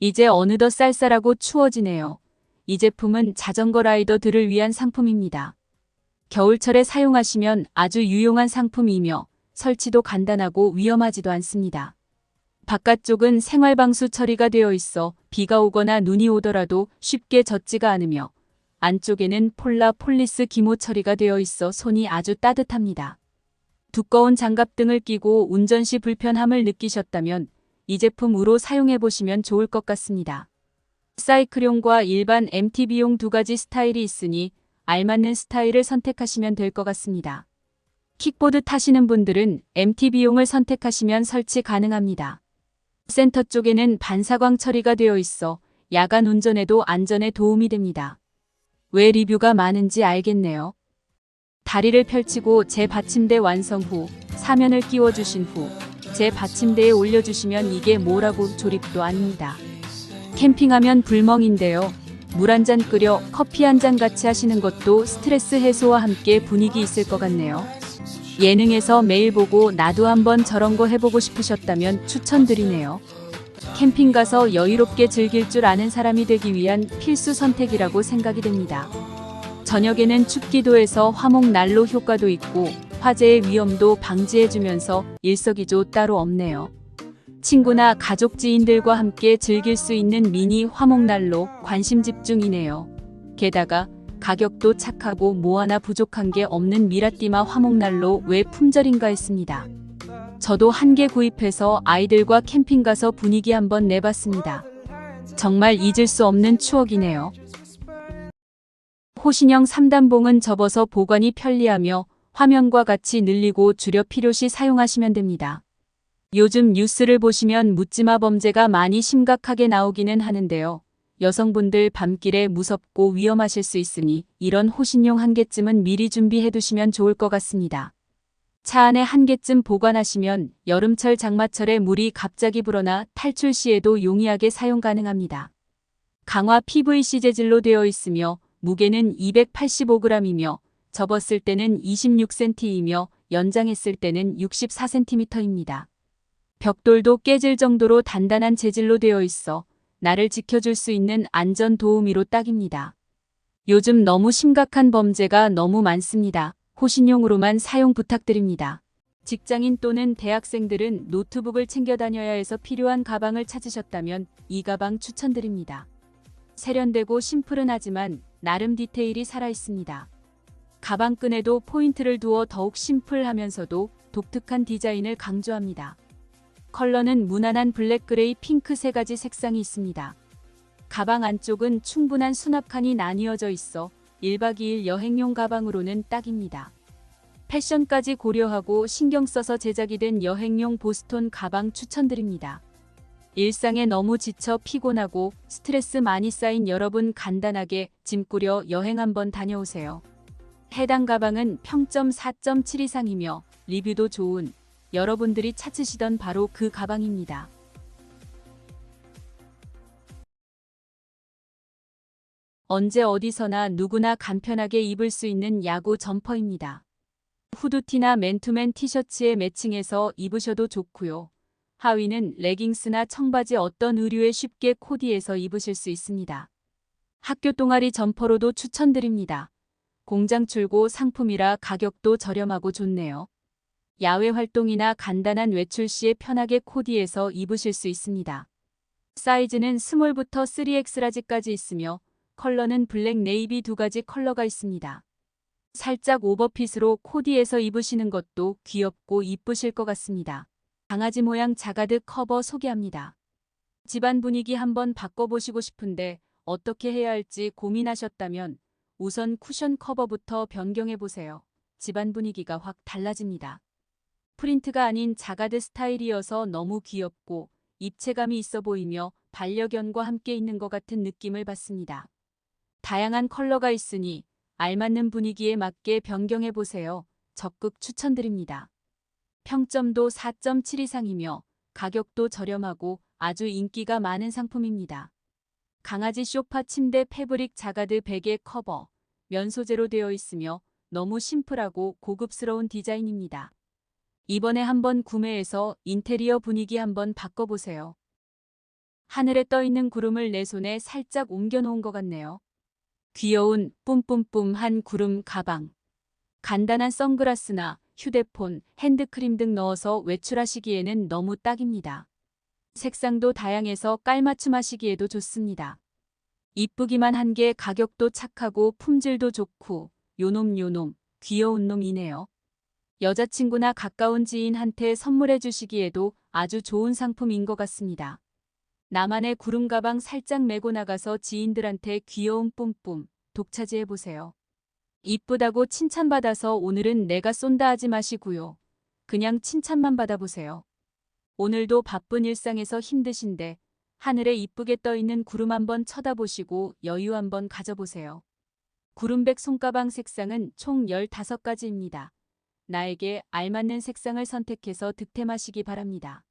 이제 어느덧 쌀쌀하고 추워지네요. 이 제품은 자전거 라이더들을 위한 상품입니다. 겨울철에 사용하시면 아주 유용한 상품이며 설치도 간단하고 위험하지도 않습니다. 바깥쪽은 생활방수 처리가 되어 있어 비가 오거나 눈이 오더라도 쉽게 젖지가 않으며 안쪽에는 폴라 폴리스 기모 처리가 되어 있어 손이 아주 따뜻합니다. 두꺼운 장갑 등을 끼고 운전 시 불편함을 느끼셨다면 이 제품으로 사용해 보시면 좋을 것 같습니다. 사이클용과 일반 MTB용 두 가지 스타일이 있으니 알맞는 스타일을 선택하시면 될 것 같습니다. 킥보드 타시는 분들은 MTB용을 선택하시면 설치 가능합니다. 센터 쪽에는 반사광 처리가 되어 있어 야간 운전에도 안전에 도움이 됩니다. 왜 리뷰가 많은지 알겠네요. 다리를 펼치고 제 받침대 완성 후 사면을 끼워주신 후 제 받침대에 올려주시면 이게 뭐라고 조립도 아닙니다. 캠핑하면 불멍인데요. 물 한 잔 끓여 커피 한 잔 같이 하시는 것도 스트레스 해소와 함께 분위기 있을 것 같네요. 예능에서 매일 보고 나도 한번 저런 거 해보고 싶으셨다면 추천드리네요. 캠핑 가서 여유롭게 즐길 줄 아는 사람이 되기 위한 필수 선택이라고 생각이 됩니다. 저녁에는 춥기도 해서 화목 난로 효과도 있고 화재의 위험도 방지해주면서 일석이조 따로 없네요. 친구나 가족 지인들과 함께 즐길 수 있는 미니 화목난로 관심 집중이네요. 게다가 가격도 착하고 뭐 하나 부족한 게 없는 미라띠마 화목난로 왜 품절인가 했습니다. 저도 한 개 구입해서 아이들과 캠핑 가서 분위기 한번 내봤습니다. 정말 잊을 수 없는 추억이네요. 호신형 3단봉은 접어서 보관이 편리하며 화면과 같이 늘리고 줄여 필요시 사용하시면 됩니다. 요즘 뉴스를 보시면 묻지마 범죄가 많이 심각하게 나오기는 하는데요. 여성분들 밤길에 무섭고 위험하실 수 있으니 이런 호신용 한 개쯤은 미리 준비해 두시면 좋을 것 같습니다. 차 안에 한 개쯤 보관하시면 여름철 장마철에 물이 갑자기 불어나 탈출 시에도 용이하게 사용 가능합니다. 강화 PVC 재질로 되어 있으며 무게는 285g이며 접었을 때는 26cm이며 연장했을 때는 64cm입니다. 벽돌도 깨질 정도로 단단한 재질로 되어 있어 나를 지켜줄 수 있는 안전 도우미로 딱입니다. 요즘 너무 심각한 범죄가 너무 많습니다. 호신용으로만 사용 부탁드립니다. 직장인 또는 대학생들은 노트북을 챙겨 다녀야 해서 필요한 가방을 찾으셨다면 이 가방 추천드립니다. 세련되고 심플은 하지만 나름 디테일이 살아 있습니다. 가방끈에도 포인트를 두어 더욱 심플하면서도 독특한 디자인을 강조합니다. 컬러는 무난한 블랙, 그레이, 핑크 세 가지 색상이 있습니다. 가방 안쪽은 충분한 수납칸이 나뉘어져 있어 1박 2일 여행용 가방으로는 딱입니다. 패션까지 고려하고 신경 써서 제작이 된 여행용 보스톤 가방 추천드립니다. 일상에 너무 지쳐 피곤하고 스트레스 많이 쌓인 여러분 간단하게 짐 꾸려 여행 한번 다녀오세요. 해당 가방은 평점 4.7 이상이며 리뷰도 좋은 여러분들이 찾으시던 바로 그 가방입니다. 언제 어디서나 누구나 간편하게 입을 수 있는 야구 점퍼입니다. 후드티나 맨투맨 티셔츠에 매칭해서 입으셔도 좋고요. 하의는 레깅스나 청바지 어떤 의류에 쉽게 코디해서 입으실 수 있습니다. 학교 동아리 점퍼로도 추천드립니다. 공장 출고 상품이라 가격도 저렴하고 좋네요. 야외 활동이나 간단한 외출 시에 편하게 코디해서 입으실 수 있습니다. 사이즈는 스몰부터 3X 라지까지 있으며 컬러는 블랙 네이비 두 가지 컬러가 있습니다. 살짝 오버핏으로 코디해서 입으시는 것도 귀엽고 이쁘실 것 같습니다. 강아지 모양 자가드 커버 소개합니다. 집안 분위기 한번 바꿔보시고 싶은데 어떻게 해야 할지 고민하셨다면 우선 쿠션 커버부터 변경해보세요. 집안 분위기가 확 달라집니다. 프린트가 아닌 자가드 스타일이어서 너무 귀엽고 입체감이 있어 보이며 반려견과 함께 있는 것 같은 느낌을 받습니다. 다양한 컬러가 있으니 알맞는 분위기에 맞게 변경해 보세요. 적극 추천드립니다. 평점도 4.7 이상이며 가격도 저렴하고 아주 인기가 많은 상품입니다. 강아지 쇼파 침대 패브릭 자가드 베개 커버, 면 소재로 되어 있으며 너무 심플하고 고급스러운 디자인입니다. 이번에 한번 구매해서 인테리어 분위기 한번 바꿔보세요. 하늘에 떠 있는 구름을 내 손에 살짝 옮겨 놓은 것 같네요. 귀여운 뿜뿜뿜한 구름 가방. 간단한 선글라스나 휴대폰, 핸드크림 등 넣어서 외출하시기에는 너무 딱입니다. 색상도 다양해서 깔맞춤 하시기에도 좋습니다. 이쁘기만 한 게 가격도 착하고 품질도 좋고 요놈 요놈 귀여운 놈이네요. 여자친구나 가까운 지인한테 선물해 주시기에도 아주 좋은 상품인 것 같습니다. 나만의 구름 가방 살짝 메고 나가서 지인들한테 귀여운 뿜뿜 독차지해 보세요. 이쁘다고 칭찬받아서 오늘은 내가 쏜다 하지 마시고요. 그냥 칭찬만 받아보세요. 오늘도 바쁜 일상에서 힘드신데 하늘에 이쁘게 떠 있는 구름 한번 쳐다보시고 여유 한번 가져보세요. 구름백 손가방 색상은 총 15가지입니다. 나에게 알맞는 색상을 선택해서 득템하시기 바랍니다.